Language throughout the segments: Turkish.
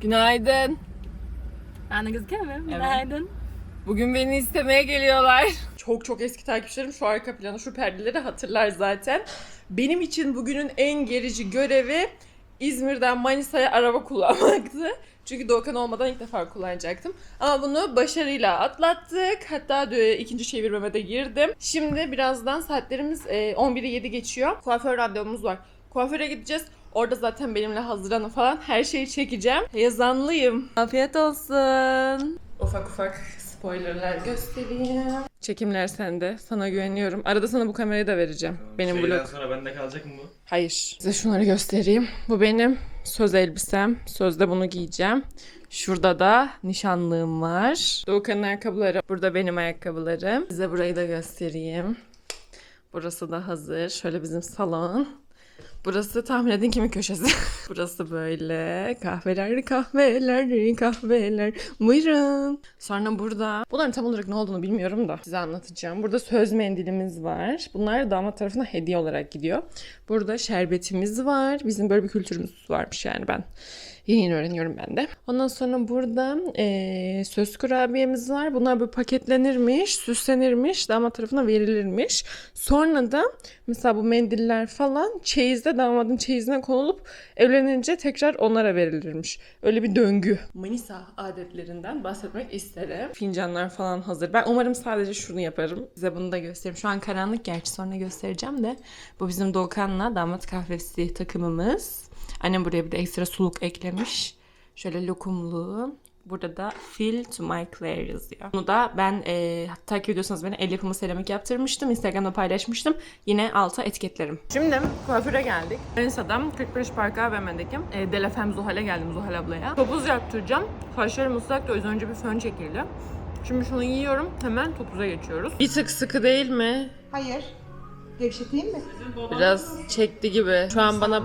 Günaydın. Ben de gözüküyor muyum? Günaydın. Bugün beni istemeye geliyorlar. Çok çok eski takipçilerim şu arka planı, şu perdeleri hatırlar zaten. Benim için bugünün en gerici görevi İzmir'den Manisa'ya araba kullanmaktı. Çünkü Doğukan olmadan ilk defa kullanacaktım. Ama bunu başarıyla atlattık. Hatta ikinci çevirmeme de girdim. Şimdi birazdan saatlerimiz e, 11'i 7 geçiyor. Kuaför randevumuz var. Kuaföre gideceğiz. Orada zaten benimle hazırlanın falan her şeyi çekeceğim. Heyecanlıyım. Afiyet olsun. Ufak ufak spoilerlar göstereyim. Çekimler sende. Sana güveniyorum. Arada sana bu kamerayı da vereceğim. Benim Şeyden vlog. sonra bende kalacak mı bu? Hayır. Size şunları göstereyim. Bu benim söz elbisem. Sözde bunu giyeceğim. Şurada da nişanlığım var. Doğukan'ın ayakkabıları. Burada benim ayakkabılarım. Size burayı da göstereyim. Burası da hazır. Şöyle bizim salon. Burası tahmin edin kimin köşesi. Burası böyle. Kahveler, kahveler, kahveler. Buyurun. Sonra burada. Bunların tam olarak ne olduğunu bilmiyorum da size anlatacağım. Burada söz mendilimiz var. Bunlar damat tarafına hediye olarak gidiyor. Burada şerbetimiz var. Bizim böyle bir kültürümüz varmış yani ben. Yeni öğreniyorum ben de. Ondan sonra burada eee, söz kurabiyemiz var. Bunlar böyle paketlenirmiş, süslenirmiş, damat tarafına verilirmiş. Sonra da mesela bu mendiller falan çeyizde damadın çeyizine konulup evlenince tekrar onlara verilirmiş. Öyle bir döngü. Manisa adetlerinden bahsetmek isterim. Fincanlar falan hazır. Ben umarım sadece şunu yaparım. Size bunu da göstereyim. Şu an karanlık gerçi sonra göstereceğim de. Bu bizim Doğukan'la damat kahvesi takımımız. Annem buraya bir de ekstra suluk eklemiş. Şöyle lokumlu. Burada da Fill to my Claire yazıyor. Bunu da ben e, takip ediyorsanız beni el yapımı seramik yaptırmıştım. Instagram'da paylaşmıştım. Yine alta etiketlerim. Şimdi kuaföre geldik. Manisa'dan 45 Park AVM'deki e, Delafem Zuhal'e geldim Zuhal ablaya. Topuz yaptıracağım. Saçlarım ıslak da yüzden önce bir fön çekildi. Şimdi şunu yiyorum. Hemen topuza geçiyoruz. Bir tık sıkı değil mi? Hayır. Gevşeteyim mi? Biraz çekti gibi. Şu an bana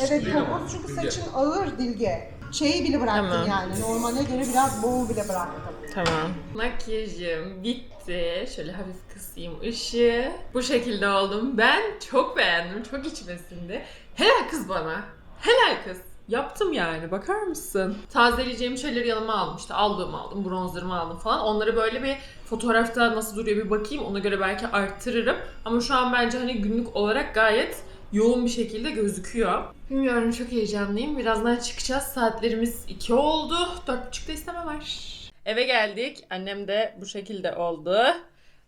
Evet topuz çünkü saçın ağır dilge. Şeyi bile bıraktım Tamam. yani. Normale göre biraz boğul bile bıraktım. Tamam. Makyajım bitti. Şöyle hafif kısayım ışığı. Bu şekilde oldum. Ben çok beğendim. Çok içmesinde. Helal kız bana. Helal kız. Yaptım yani. Bakar mısın? Tazeleyeceğim şeyleri yanıma aldım. İşte aldığımı aldım. Bronzerımı aldım falan. Onları böyle bir fotoğrafta nasıl duruyor bir bakayım. Ona göre belki arttırırım. Ama şu an bence hani günlük olarak gayet yoğun bir şekilde gözüküyor. Bilmiyorum çok heyecanlıyım. Birazdan çıkacağız. Saatlerimiz 2 oldu. 4.30'da isteme var. Eve geldik. Annem de bu şekilde oldu.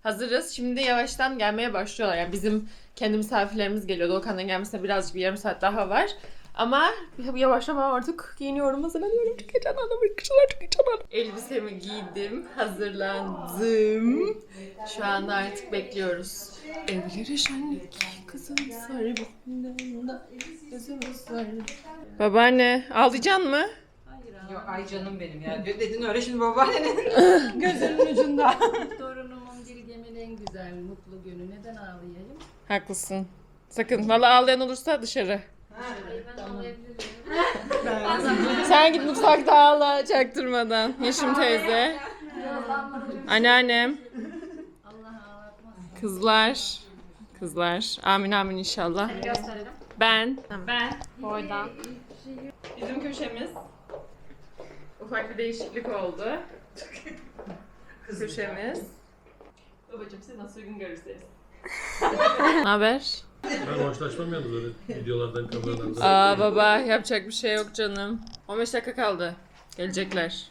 Hazırız. Şimdi yavaştan gelmeye başlıyorlar. Yani bizim kendi misafirlerimiz geliyor. Doğukan'ın gelmesine birazcık bir yarım saat daha var. Ama yavaşlama artık giyiniyorum, hazırlanıyorum. Çok heyecanlandım arkadaşlar, çok heyecanlandım. Elbisemi giydim, hazırlandım. Şu anda artık bekliyoruz. Evlere şenlik, kızın sarılığında gözümüz var. Babaanne, ağlayacaksın mı? Yok ay canım benim ya. Dedin öyle şimdi babaannenin gözünün ucunda. Torunumun Gilgem'in en güzel mutlu günü. Neden ağlayayım? Haklısın. Sakın, valla ağlayan olursa dışarı. Ben. Sen git mutfakta ağla çaktırmadan. Yeşim teyze. Anneannem. Allah ağlatmasın. Kızlar. Kızlar. Amin amin inşallah. Gösterelim. Ben. Ben. Boydan. Bizim köşemiz. Ufak bir değişiklik oldu. Köşemiz. Babacım siz nasıl uygun görürseniz. Ne haber? Ben hoşlaşmam yalnız öyle videolardan, kameralardan. Aa baba yapacak bir şey yok canım. 15 dakika kaldı. Gelecekler.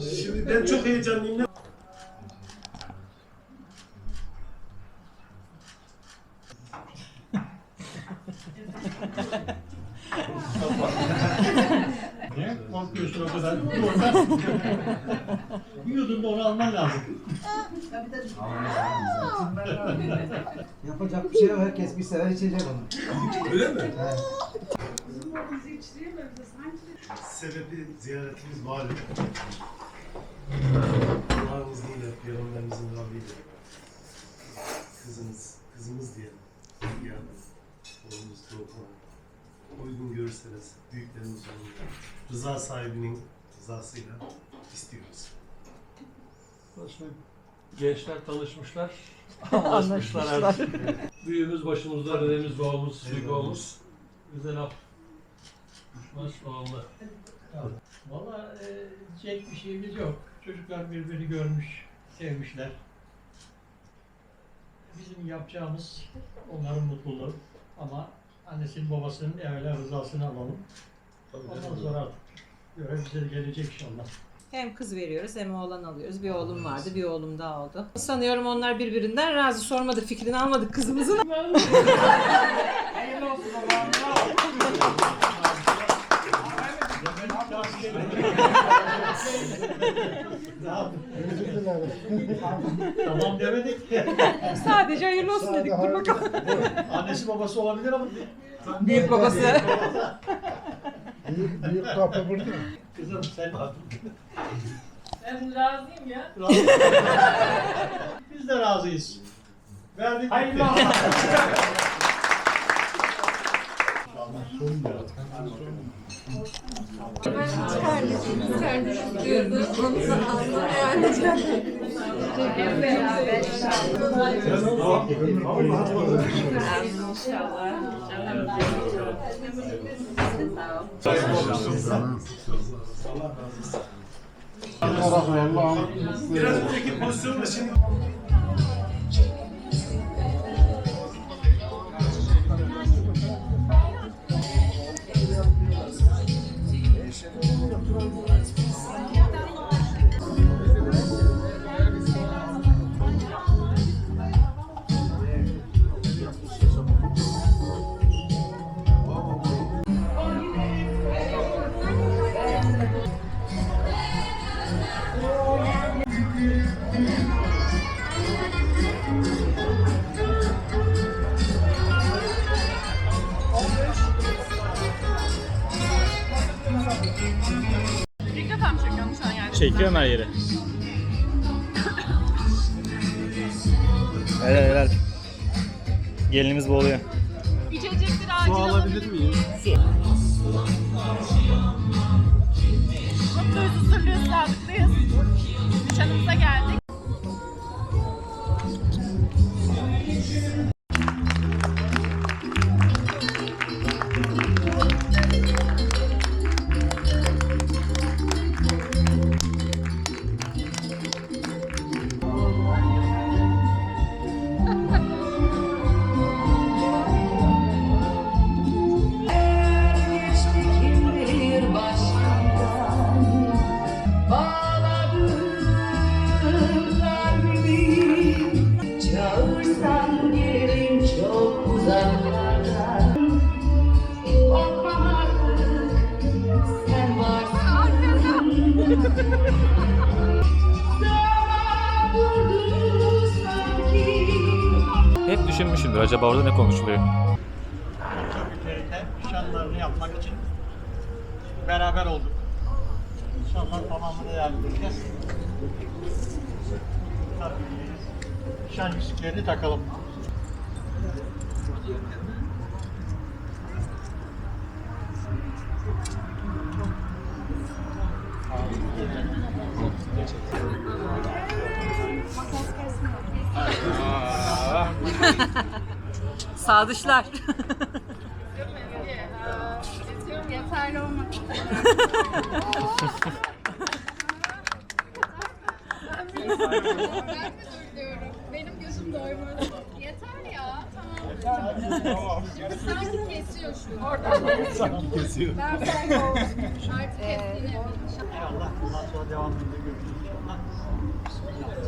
Şimdi ben çok heyecanlıyım. korkuyorsun o kadar. Bir yudum da onu alman lazım. Yapacak bir şey yok. Herkes bir sefer içecek onu. Sebebi ziyaretimiz malum. Allah'ın izniyle, Peygamberimizin Rabbiyle. Kızınız, kızımız diye. Yani oğlumuz Doğukan. Uygun görürseniz büyüklerimiz önünde rıza sahibinin rızasıyla istiyoruz. Gençler tanışmışlar. Anlaşmışlar artık. Büyüğümüz başımızda, dedemiz babamız, büyük babamız. Bize laf düşmez babamla. Valla e, diyecek bir şeyimiz yok. Çocuklar birbirini görmüş, sevmişler. Bizim yapacağımız onların mutluluğu. Ama annesinin babasının evvela rızasını alalım. Ondan sonra artık görev bize gelecek inşallah. Hem kız veriyoruz hem oğlan alıyoruz. Bir oğlum vardı, bir oğlum daha oldu. Sanıyorum onlar birbirinden razı. Sormadık, fikrini almadık kızımızın. tamam demedik. Sadece hayırlı olsun dedik. Dur bakalım. Annesi babası olabilir ama Büyük babası. Büyük, büyük kapı burada. kızım sen Ben razıyım ya. Biz de razıyız. Verdik. Hayırlı Biraz önceki pozisyonda şimdi Çekiyorum her yere. Helal helal. Gelinimiz boğuluyor. İçecekleri acil alabilir miyim? Mutluyuz, huzurluyuz, sağlıklıyız. Nişanımıza geldik. Düşünmüşümdür acaba orada ne konuşuluyor? Birlikte nişanlarını yapmak için beraber olduk. İnşallah tamamını. Tabii nişan yüzüklerini takalım. Sadıçlar. Yeterli olmak Ben mi diyorum? Benim gözüm doymadı. Yeter ya. Tamam. Şimdi sanki kesiyor şu. Oradan sanki kesiyor. Ben sanki. Artık kestiğini yapayım. İnşallah bundan sonra devamında görüşürüz. Bismillah.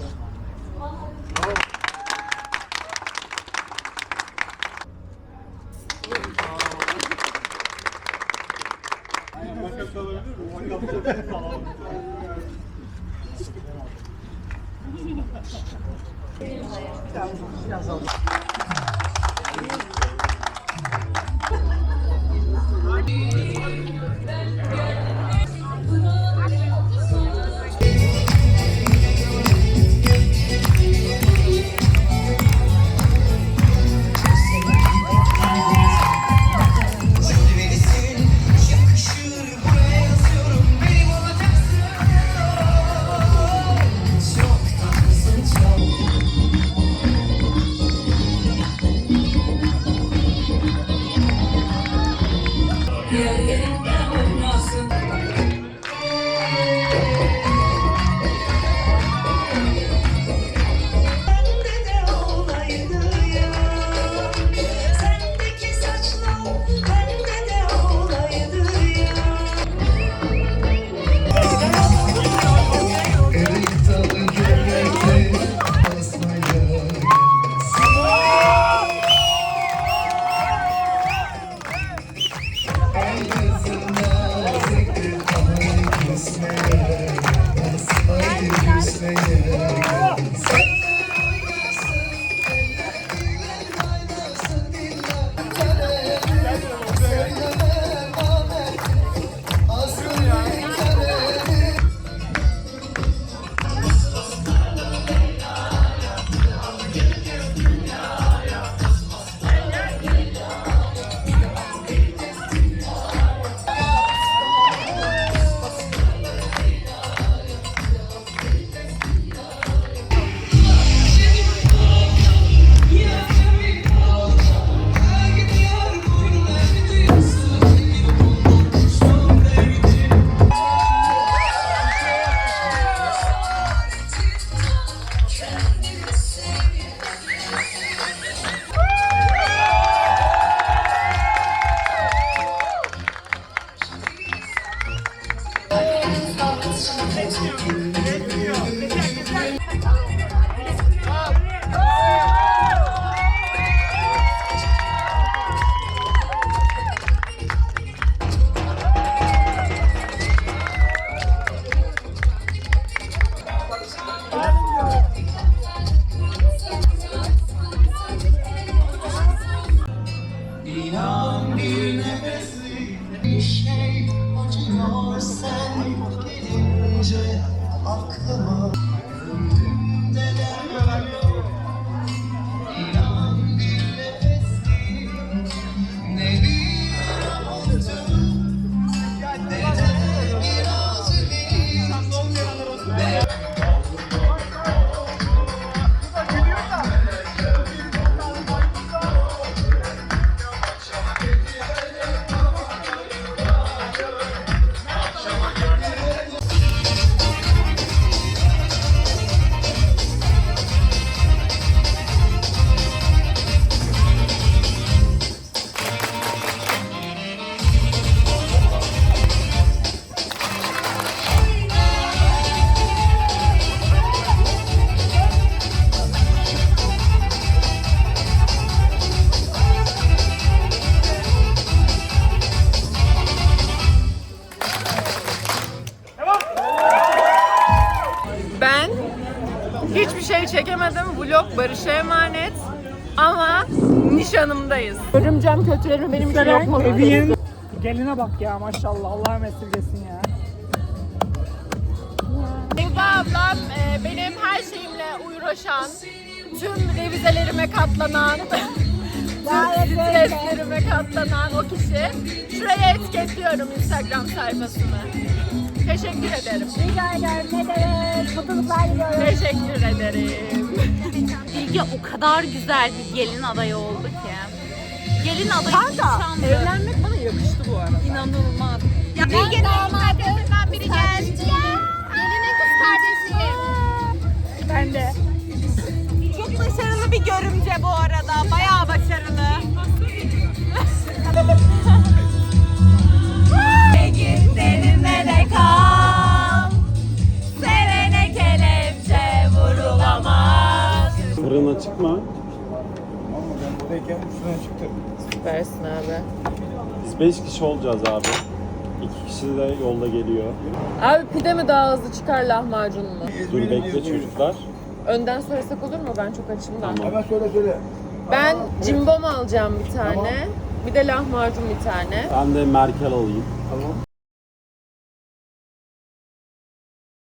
Barış'a emanet. Ama nişanımdayız. Örümcem kötülerimi benim için yok mu? Evin geline bak ya maşallah Allah'ım esirgesin ya. Sevda ablam e, benim her şeyimle uğraşan, tüm revizelerime katlanan, tüm streslerime katlanan o kişi. Şuraya etiketliyorum Instagram sayfasını. Teşekkür ederim. Rica ederim. Ne demek? Mutluluklar diliyorum. Teşekkür ederim. Bilge o kadar güzel bir gelin adayı oldu ki. Gelin adayı Kanka evlenmek bana yakıştı bu arada. inanılmaz. Ya Bilge'nin arkadaşından biri geldi. Gelinin kız kardeşi. Ben de. Çok başarılı bir görümce bu arada. Bayağı başarılı. Git derinle de kal. Vurulamaz. Fırın açık mı? Buradayken şuradan çıktı. Süpersin abi. Biz 5 kişi olacağız abi. iki kişi de yolda geliyor. Abi pide mi daha hızlı çıkar lahmacun mu? Dur bekle çocuklar. Önden söylesek olur mu? Ben çok açım da. Hemen söyle söyle. Ben cimbom alacağım bir tane. Bir de lahmacun bir tane. Ben de Merkel alayım. Tamam.